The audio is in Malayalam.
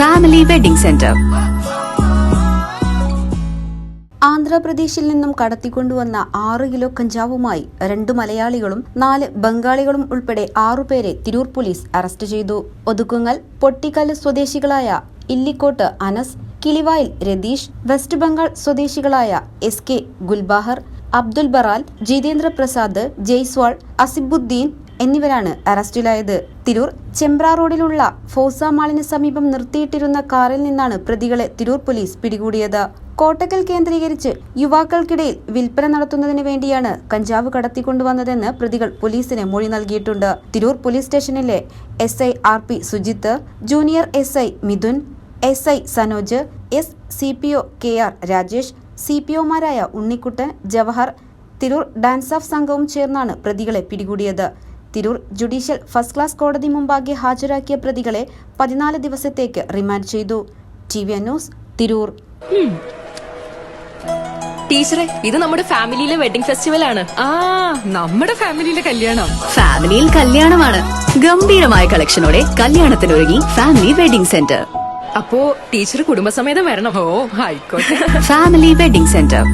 ഫാമിലി വെഡിംഗ് സെന്റർ ആന്ധ്രാപ്രദേശിൽ നിന്നും കടത്തിക്കൊണ്ടുവന്ന ആറ് കിലോ കഞ്ചാവുമായി രണ്ട് മലയാളികളും നാല് ബംഗാളികളും ഉൾപ്പെടെ ആറുപേരെ തിരൂർ പോലീസ് അറസ്റ്റ് ചെയ്തു. ഒതുക്കുങ്ങൽ പൊട്ടിക്കല്ല് സ്വദേശികളായ ഇല്ലിക്കോട്ട് അനസ് കിളിവായിൽ രതീഷ് വെസ്റ്റ് ബംഗാൾ സ്വദേശികളായ എസ് കെ ഗുൽബാഹർ അബ്ദുൽ ബറാൽ ജിതേന്ദ്ര പ്രസാദ് ജയ്സ്വാൾ അസിബുദ്ദീൻ എന്നിവരാണ് അറസ്റ്റിലായത്. തിരൂർ ചെമ്പ്ര റോഡിലുള്ള ഫോസ മാളിന് സമീപം നിർത്തിയിട്ടിരുന്ന കാറിൽ നിന്നാണ് പ്രതികളെ തിരൂർ പോലീസ് പിടികൂടിയത്. കോട്ടക്കൽ കേന്ദ്രീകരിച്ച് യുവാക്കൾക്കിടയിൽ വിൽപ്പന നടത്തുന്നതിന് വേണ്ടിയാണ് കഞ്ചാവ് കടത്തിക്കൊണ്ടുവന്നതെന്ന് പ്രതികൾ പോലീസിന് മൊഴി നൽകിയിട്ടുണ്ട്. തിരൂർ പോലീസ് സ്റ്റേഷനിലെ S I R P Sujith junior S I Mithun S I Sanoj S C P O K R Rajesh C P ഒമാരായ Unnikuttan Jawahar Tirur DANSAF സംഘവും ചേർന്നാണ് പ്രതികളെ പിടികൂടിയത്. തിരൂർ ജുഡീഷ്യൽ ഫസ്റ്റ് ക്ലാസ് കോടതി മുമ്പാകെ ഹാജരാക്കിയ പ്രതികളെ പതിനാല് ദിവസത്തേക്ക് റിമാൻഡ് ചെയ്തു. T V news Tirur. ടീച്ചറെ ഇത് നമ്മുടെ ഫാമിലിയിലെ വെഡിംഗ് ഫെസ്റ്റിവൽ ആണ് ആ നമ്മുടെ ഫാമിലിയിലെ കല്യാണം. ഫാമിലിയിൽ കല്യാണമാണ്. ഗംഭീരമായ കളക്ഷനോടെ കല്യാണത്തിനൊരുങ്ങി ഫാമിലി വെഡിംഗ് സെന്റർ. അപ്പോ ടീച്ചർ കുടുംബസമേതം വരണം. ഓ ആയിക്കോട്ടെ ഫാമിലി വെഡിംഗ് സെന്റർ.